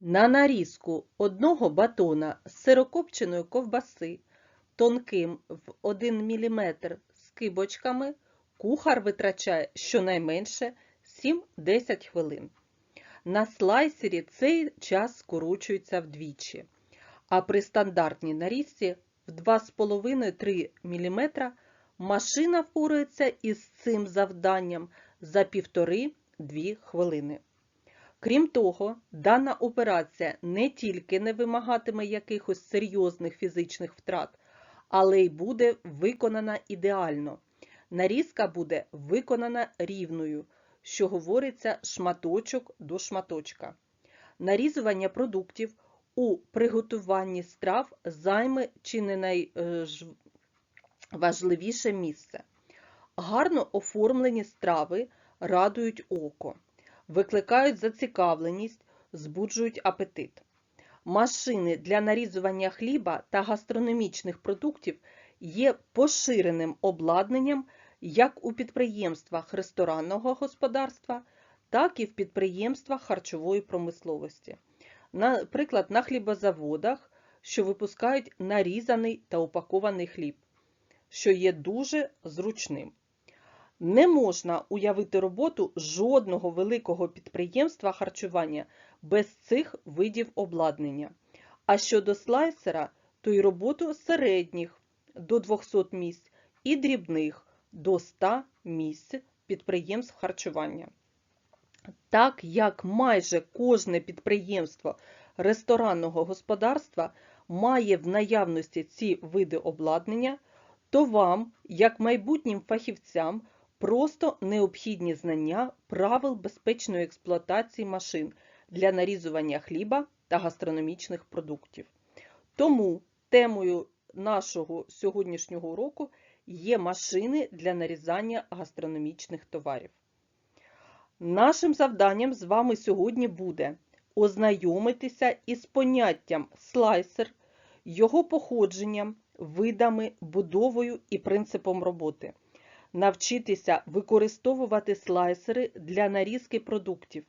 На нарізку одного батона з сирокопченої ковбаси тонким в 1 мм скибочками кухар витрачає щонайменше 7-10 хвилин. На слайсері цей час скорочується вдвічі, а при стандартній нарізці в 2,5-3 мм машина впорається із цим завданням за 1,5-2 хвилини. Крім того, дана операція не тільки не вимагатиме якихось серйозних фізичних втрат, але й буде виконана ідеально. Нарізка буде виконана рівною, що говориться шматочок до шматочка. Нарізування продуктів у приготуванні страв займе чи не найважливіше місце. Гарно оформлені страви радують око викликають зацікавленість, збуджують апетит. Машини для нарізування хліба та гастрономічних продуктів є поширеним обладнанням як у підприємствах ресторанного господарства, так і в підприємствах харчової промисловості. Наприклад, на хлібозаводах, що випускають нарізаний та упакований хліб, що є дуже зручним. Не можна уявити роботу жодного великого підприємства харчування без цих видів обладнання. А щодо слайсера, то й роботу середніх до 200 місць і дрібних до 100 місць підприємств харчування. Так як майже кожне підприємство ресторанного господарства має в наявності ці види обладнання, то вам, як майбутнім фахівцям, Просто необхідні знання правил безпечної експлуатації машин для нарізування хліба та гастрономічних продуктів. Тому темою нашого сьогоднішнього уроку є машини для нарізання гастрономічних товарів. Нашим завданням з вами сьогодні буде ознайомитися із поняттям слайсер, його походженням, видами, будовою і принципом роботи навчитися використовувати слайсери для нарізки продуктів,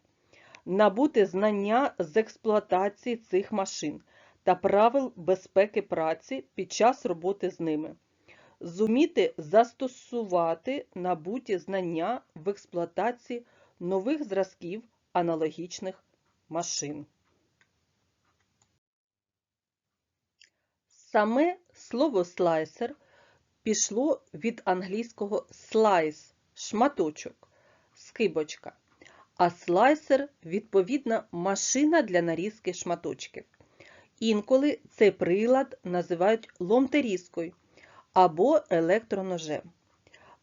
набути знання з експлуатації цих машин та правил безпеки праці під час роботи з ними, зуміти застосувати набуті знання в експлуатації нових зразків аналогічних машин. Саме слово слайсер – пішло від англійського slice – шматочок, скибочка, а слайсер, відповідно, машина для нарізки шматочків. Інколи цей прилад називають ломтерізкою або електроножем.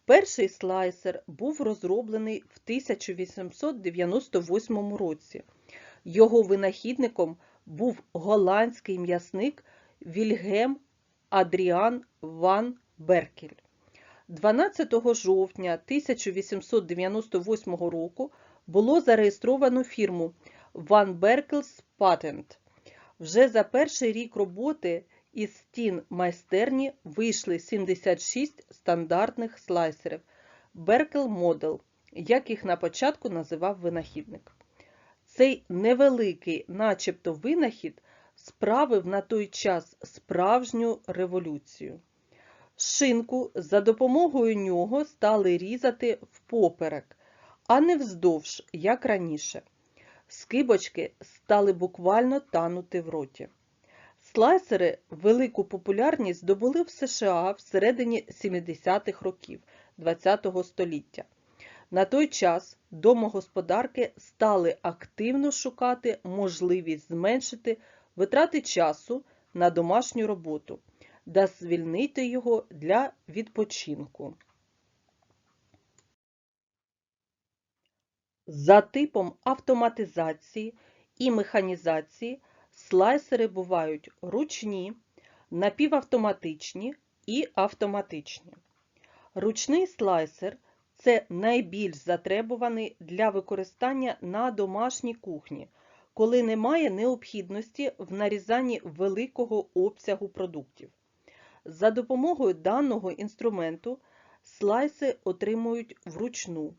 Перший слайсер був розроблений в 1898 році. Його винахідником був голландський м'ясник Вільгем Адріан Ван Беркель. 12 жовтня 1898 року було зареєстровано фірму Van Berkel's Patent. Вже за перший рік роботи із стін майстерні вийшли 76 стандартних слайсерів Berkel Model, як їх на початку називав винахідник. Цей невеликий, начебто винахід, справив на той час справжню революцію. Шинку за допомогою нього стали різати впоперек, а не вздовж, як раніше. Скибочки стали буквально танути в роті. Слайсери велику популярність здобули в США всередині 70-х років ХХ століття. На той час домогосподарки стали активно шукати можливість зменшити витрати часу на домашню роботу та звільнити його для відпочинку. За типом автоматизації і механізації слайсери бувають ручні, напівавтоматичні і автоматичні. Ручний слайсер це найбільш затребуваний для використання на домашній кухні, коли немає необхідності в нарізанні великого обсягу продуктів. За допомогою даного інструменту слайси отримують вручну,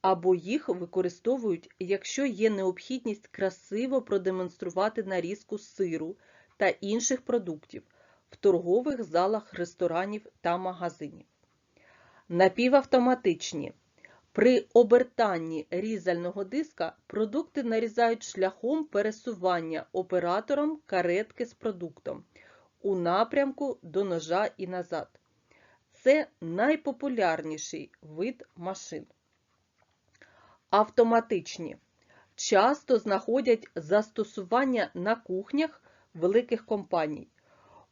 або їх використовують, якщо є необхідність красиво продемонструвати нарізку сиру та інших продуктів в торгових залах ресторанів та магазинів. Напівавтоматичні. При обертанні різального диска продукти нарізають шляхом пересування оператором каретки з продуктом у напрямку до ножа і назад. Це найпопулярніший вид машин. Автоматичні. Часто знаходять застосування на кухнях великих компаній.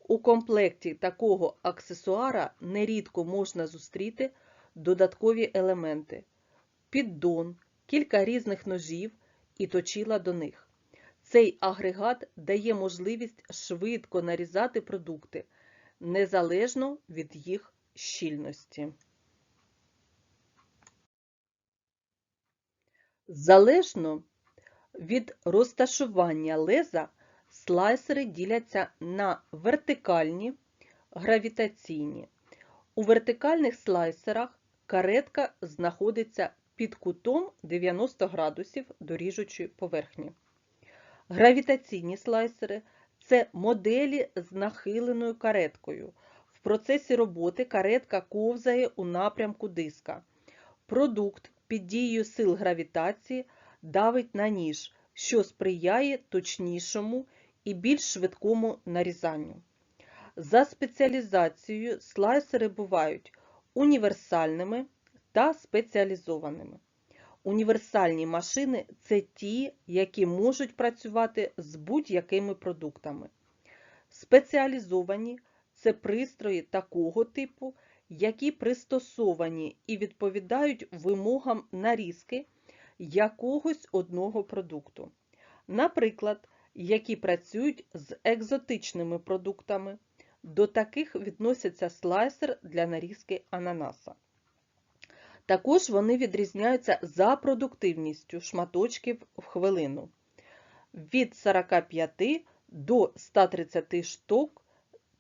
У комплекті такого аксесуара нерідко можна зустріти додаткові елементи піддон, кілька різних ножів і точила до них. Цей агрегат дає можливість швидко нарізати продукти незалежно від їх щільності. Залежно від розташування леза слайсери діляться на вертикальні, гравітаційні. У вертикальних слайсерах каретка знаходиться під кутом 90 градусів до ріжучої поверхні. Гравітаційні слайсери це моделі з нахиленою кареткою. В процесі роботи каретка ковзає у напрямку диска. Продукт під дією сил гравітації давить на ніж, що сприяє точнішому і більш швидкому нарізанню. За спеціалізацією слайсери бувають універсальними та спеціалізованими. Універсальні машини це ті, які можуть працювати з будь-якими продуктами. Спеціалізовані це пристрої такого типу, які пристосовані і відповідають вимогам нарізки якогось одного продукту. Наприклад, які працюють з екзотичними продуктами. До таких відносяться слайсер для нарізки ананаса. Також вони відрізняються за продуктивністю шматочків в хвилину від 45 до 130 штук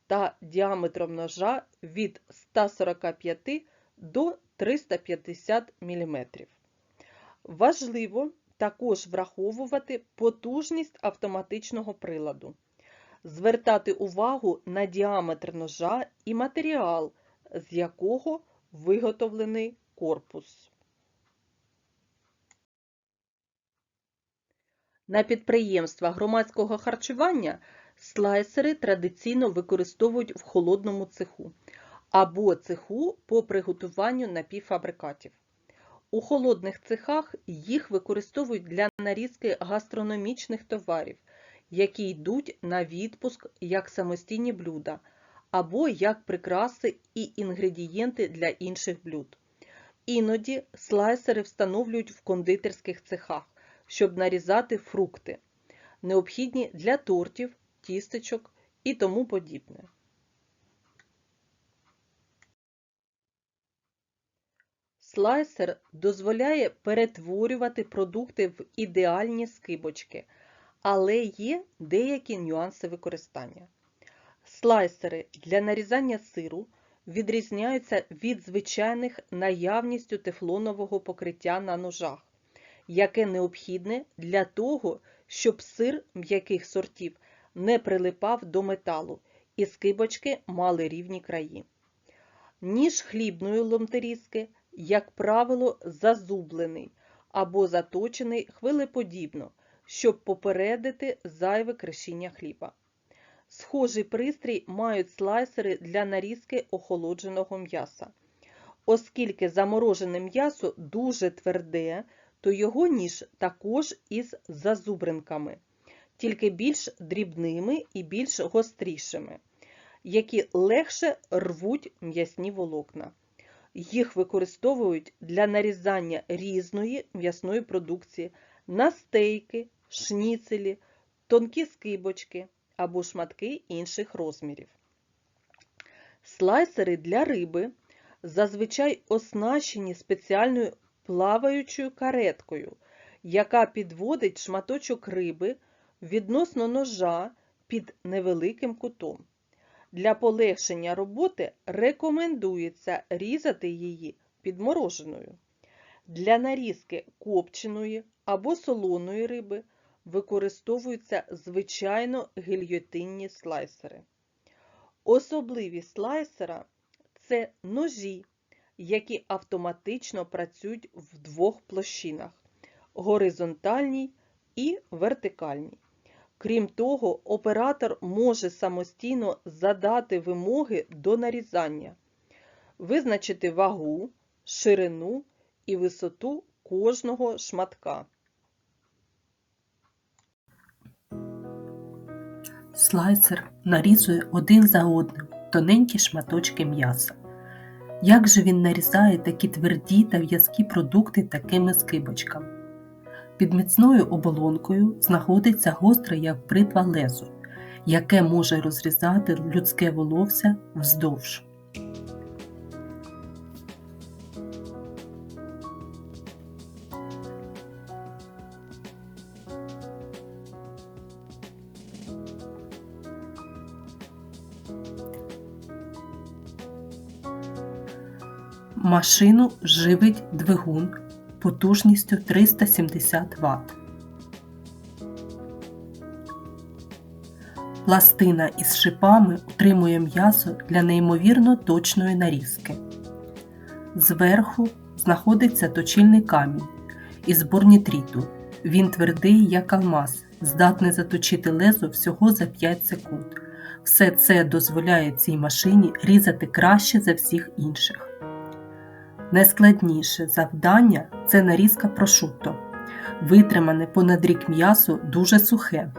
та діаметром ножа від 145 до 350 мм. Важливо також враховувати потужність автоматичного приладу, звертати увагу на діаметр ножа і матеріал, з якого виготовлений корпус. На підприємствах громадського харчування слайсери традиційно використовують в холодному цеху або цеху по приготуванню напівфабрикатів. У холодних цехах їх використовують для нарізки гастрономічних товарів, які йдуть на відпуск як самостійні блюда, або як прикраси і інгредієнти для інших блюд. Іноді слайсери встановлюють в кондитерських цехах, щоб нарізати фрукти, необхідні для тортів, тістечок і тому подібне. Слайсер дозволяє перетворювати продукти в ідеальні скибочки, але є деякі нюанси використання. Слайсери для нарізання сиру відрізняються від звичайних наявністю тефлонового покриття на ножах, яке необхідне для того, щоб сир м'яких сортів не прилипав до металу і скибочки мали рівні краї. Ніж хлібної ломтерізки, як правило, зазублений або заточений хвилеподібно, щоб попередити зайве кришіння хліба. Схожий пристрій мають слайсери для нарізки охолодженого м'яса. Оскільки заморожене м'ясо дуже тверде, то його ніж також із зазубринками, тільки більш дрібними і більш гострішими, які легше рвуть м'ясні волокна. Їх використовують для нарізання різної м'ясної продукції на стейки, шніцелі, тонкі скибочки або шматки інших розмірів. Слайсери для риби зазвичай оснащені спеціальною плаваючою кареткою, яка підводить шматочок риби відносно ножа під невеликим кутом. Для полегшення роботи рекомендується різати її підмороженою. Для нарізки копченої або солоної риби використовуються звичайно гільйотинні слайсери. Особливість слайсера це ножі, які автоматично працюють в двох площинах горизонтальній і вертикальній. Крім того, оператор може самостійно задати вимоги до нарізання, визначити вагу, ширину і висоту кожного шматка. Слайсер нарізує один за одним тоненькі шматочки м'яса. Як же він нарізає такі тверді та в'язкі продукти такими скибочками? Під міцною оболонкою знаходиться гостре як бритва лезо, яке може розрізати людське волосся вздовж. Машину живить двигун потужністю 370 Вт. Пластина із шипами утримує м'ясо для неймовірно точної нарізки. Зверху знаходиться точильний камінь із борнітріту. Він твердий, як алмаз, здатний заточити лезо всього за 5 секунд. Все це дозволяє цій машині різати краще за всіх інших. Найскладніше завдання це нарізка прошутто. Витримане понад рік м'ясо дуже сухе.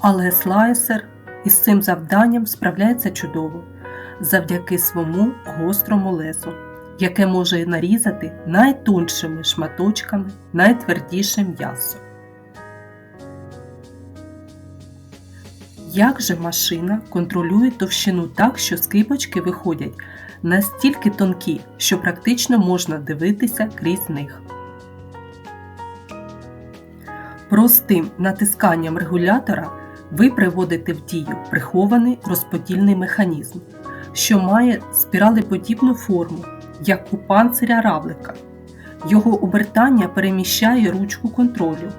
Але слайсер із цим завданням справляється чудово завдяки своєму гострому лезу яке може нарізати найтоншими шматочками найтвердіше м'ясо. Як же машина контролює товщину так, що скибочки виходять настільки тонкі, що практично можна дивитися крізь них. Простим натисканням регулятора ви приводите в дію прихований розподільний механізм, що має спіралеподібну форму як у панциря равлика. Його обертання переміщає ручку контролю.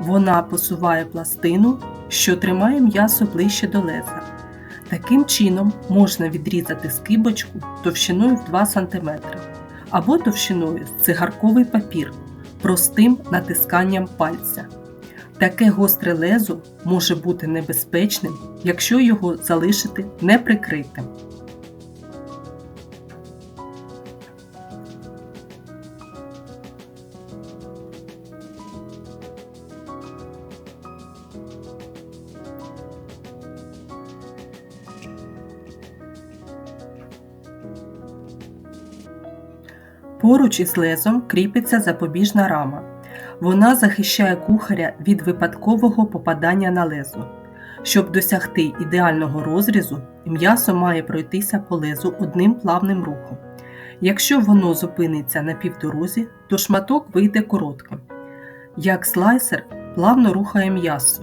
Вона посуває пластину, що тримає м'ясо ближче до леза. Таким чином можна відрізати скибочку товщиною в 2 см або товщиною цигарковий папір простим натисканням пальця. Таке гостре лезо може бути небезпечним, якщо його залишити неприкритим. Поруч із лезом кріпиться запобіжна рама. Вона захищає кухаря від випадкового попадання на лезо. Щоб досягти ідеального розрізу, м'ясо має пройтися по лезу одним плавним рухом. Якщо воно зупиниться на півдорозі, то шматок вийде коротким. Як слайсер плавно рухає м'ясо.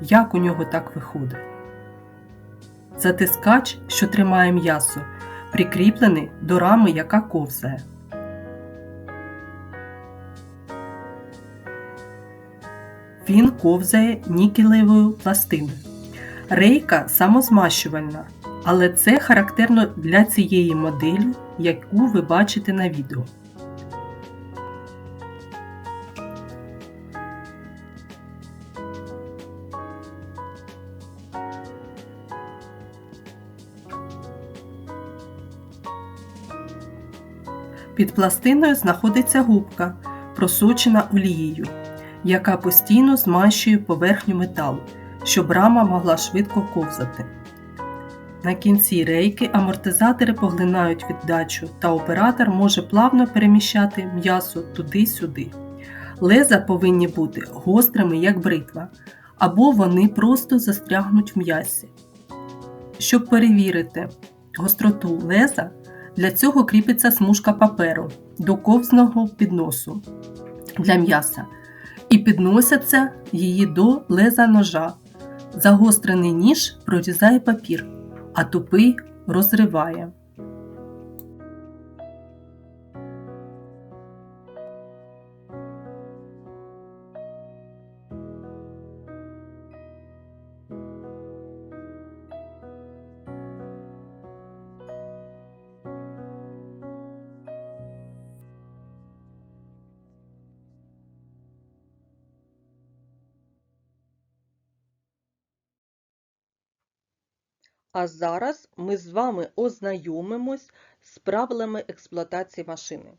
Як у нього так виходить? Затискач, що тримає м'ясо, прикріплений до рами, яка ковзає. Він ковзає нікелевою пластиною. Рейка самозмащувальна, але це характерно для цієї моделі, яку ви бачите на відео. Під пластиною знаходиться губка, просочена олією, яка постійно змащує поверхню металу, щоб рама могла швидко ковзати. На кінці рейки амортизатори поглинають віддачу, та оператор може плавно переміщати м'ясо туди-сюди. Леза повинні бути гострими, як бритва, або вони просто застрягнуть в м'ясі. Щоб перевірити гостроту леза, Для цього кріпиться смужка паперу до ковзного підносу для м'яса і підносяться її до леза ножа. Загострений ніж прорізає папір, а тупий розриває. А зараз ми з вами ознайомимось з правилами експлуатації машини.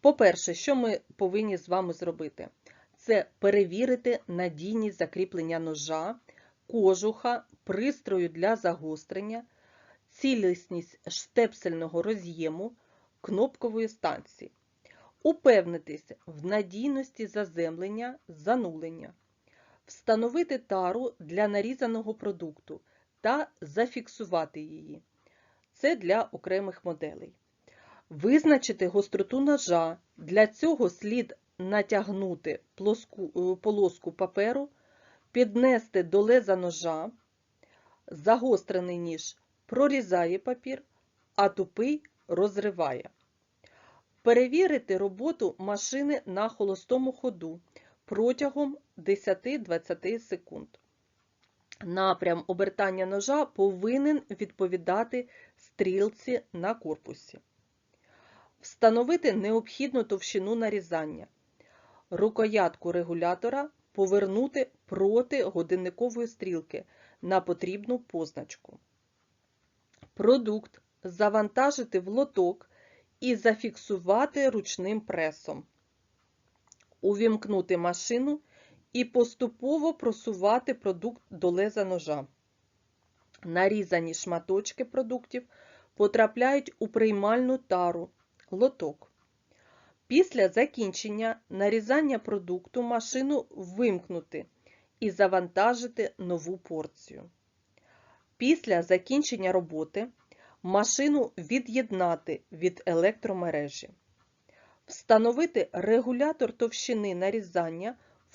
По-перше, що ми повинні з вами зробити? Це перевірити надійність закріплення ножа, кожуха, пристрою для загострення, цілісність штепсельного роз'єму, кнопкової станції. Упевнитись в надійності заземлення, занулення. Встановити тару для нарізаного продукту та зафіксувати її. Це для окремих моделей. Визначити гостроту ножа. Для цього слід натягнути плоску, полоску паперу, піднести до леза ножа, загострений ніж прорізає папір, а тупий розриває. Перевірити роботу машини на холостому ходу протягом 10-20 секунд. Напрям обертання ножа повинен відповідати стрілці на корпусі. Встановити необхідну товщину нарізання. Рукоятку регулятора повернути проти годинникової стрілки на потрібну позначку. Продукт завантажити в лоток і зафіксувати ручним пресом. Увімкнути машину і поступово просувати продукт до леза ножа. Нарізані шматочки продуктів потрапляють у приймальну тару лоток. Після закінчення нарізання продукту машину вимкнути і завантажити нову порцію. Після закінчення роботи машину від'єднати від електромережі. Встановити регулятор товщини нарізання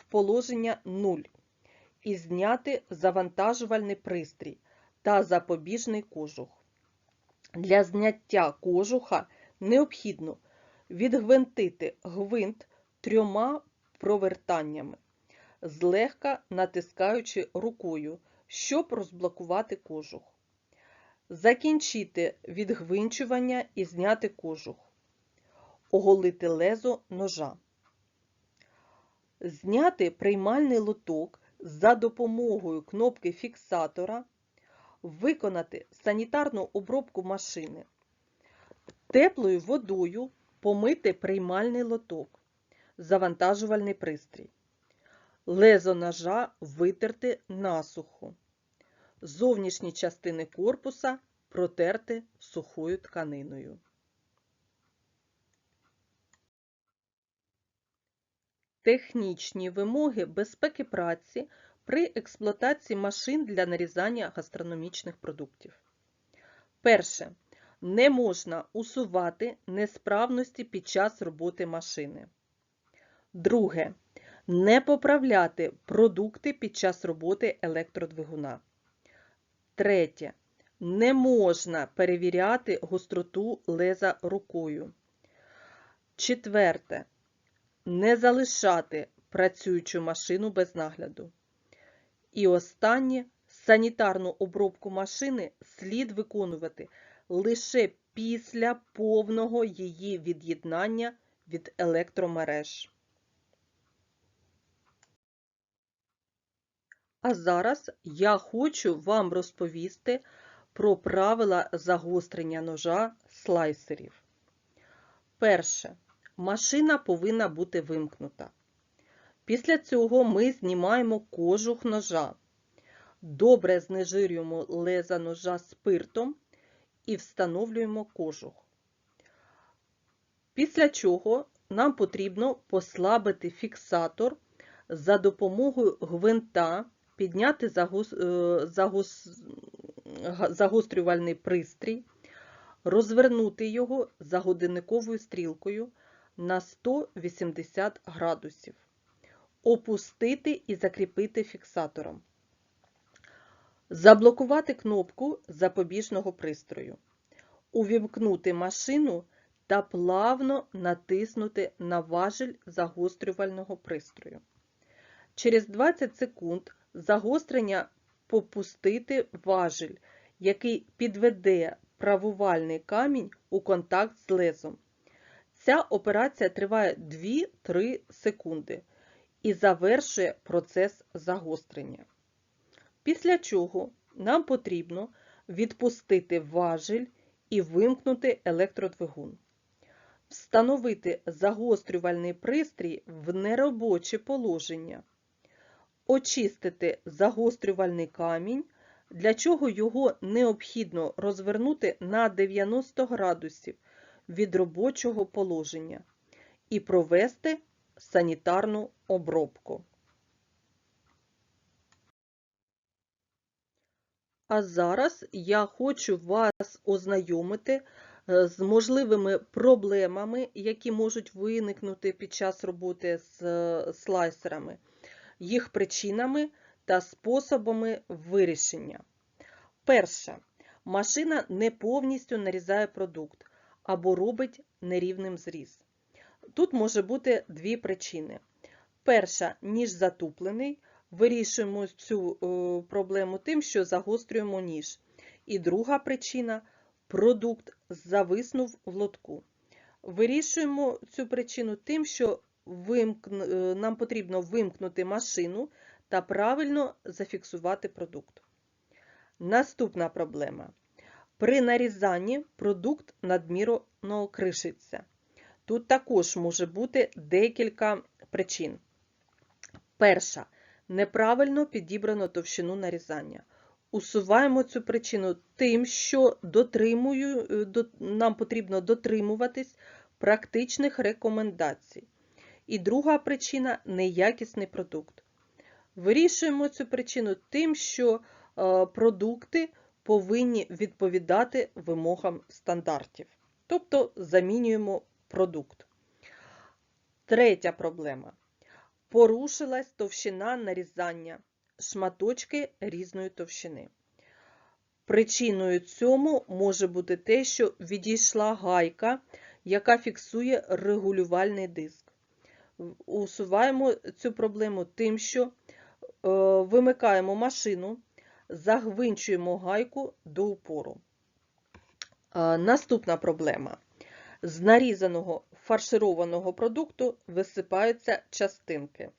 положення 0 і зняти завантажувальний пристрій та запобіжний кожух. Для зняття кожуха необхідно відгвинтити гвинт трьома провертаннями, злегка натискаючи рукою, щоб розблокувати кожух. Закінчити відгвинчування і зняти кожух. Оголити лезо ножа. Зняти приймальний лоток за допомогою кнопки фіксатора, виконати санітарну обробку машини, теплою водою помити приймальний лоток, завантажувальний пристрій, лезо ножа витерти насухо, зовнішні частини корпуса протерти сухою тканиною. Технічні вимоги безпеки праці при експлуатації машин для нарізання гастрономічних продуктів. Перше. Не можна усувати несправності під час роботи машини. Друге. Не поправляти продукти під час роботи електродвигуна. Третє. Не можна перевіряти гостроту леза рукою. Четверте не залишати працюючу машину без нагляду. І останнє санітарну обробку машини слід виконувати лише після повного її від'єднання від електромереж. А зараз я хочу вам розповісти про правила загострення ножа слайсерів. Перше. Машина повинна бути вимкнута. Після цього ми знімаємо кожух ножа. Добре знежирюємо леза ножа спиртом і встановлюємо кожух. Після чого нам потрібно послабити фіксатор за допомогою гвинта, підняти загос... загос... загострювальний пристрій, розвернути його за годинниковою стрілкою на 180 градусів, опустити і закріпити фіксатором, заблокувати кнопку запобіжного пристрою, увімкнути машину та плавно натиснути на важіль загострювального пристрою. Через 20 секунд загострення попустити важіль, який підведе правувальний камінь у контакт з лезом. Ця операція триває 2-3 секунди і завершує процес загострення. Після чого нам потрібно відпустити важіль і вимкнути електродвигун. Встановити загострювальний пристрій в неробоче положення. Очистити загострювальний камінь, для чого його необхідно розвернути на 90 градусів від робочого положення і провести санітарну обробку. А зараз я хочу вас ознайомити е, з можливими проблемами, які можуть виникнути під час роботи з е, слайсерами, їх причинами та способами вирішення. Перше. Машина не повністю нарізає продукт або робить нерівним зріз. Тут може бути дві причини. Перша, ніж затуплений, вирішуємо цю е, проблему тим, що загострюємо ніж. І друга причина продукт зависнув в лотку. Вирішуємо цю причину тим, що вимкн... е, нам потрібно вимкнути машину та правильно зафіксувати продукт. Наступна проблема. При нарізанні продукт надмірно кришиться. Тут також може бути декілька причин. Перша неправильно підібрано товщину нарізання. Усуваємо цю причину тим, що дотримую, е, до, нам потрібно дотримуватись практичних рекомендацій. І друга причина неякісний продукт. Вирішуємо цю причину тим, що е, продукти повинні відповідати вимогам стандартів. Тобто замінюємо продукт. Третя проблема. Порушилась товщина нарізання, шматочки різної товщини. Причиною цьому може бути те, що відійшла гайка, яка фіксує регулювальний диск. Усуваємо цю проблему тим, що е, вимикаємо машину, загвинчуємо гайку до упору. Е, Наступна проблема. З нарізаного фаршированого продукту висипаються частинки.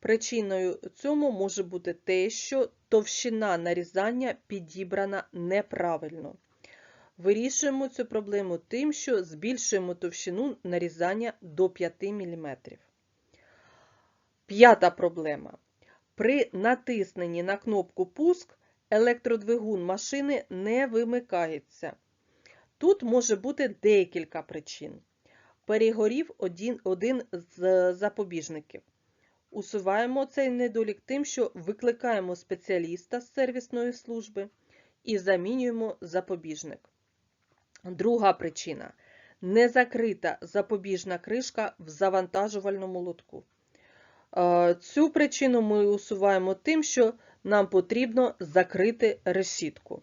Причиною цьому може бути те, що товщина нарізання підібрана неправильно. Вирішуємо цю проблему тим, що збільшуємо товщину нарізання до 5 мм. П'ята проблема. При натисненні на кнопку Пуск електродвигун машини не вимикається. Тут може бути декілька причин. Перегорів один, один з запобіжників. Усуваємо цей недолік тим, що викликаємо спеціаліста з сервісної служби і замінюємо запобіжник. Друга причина не закрита запобіжна кришка в завантажувальному лотку. Цю причину ми усуваємо тим, що нам потрібно закрити решітку.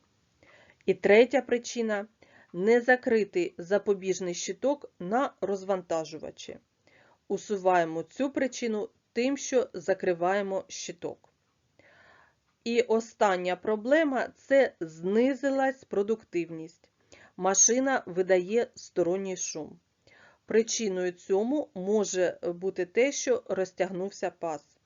І третя причина не закритий запобіжний щиток на розвантажувачі. Усуваємо цю причину тим, що закриваємо щиток. І остання проблема це знизилась продуктивність. Машина видає сторонній шум. Причиною цьому може бути те, що розтягнувся паз.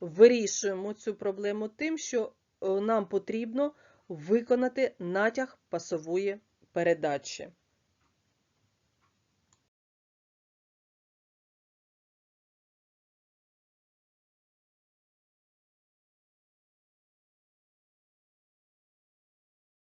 Вирішуємо цю проблему тим, що е, нам потрібно виконати натяг пасової передачі.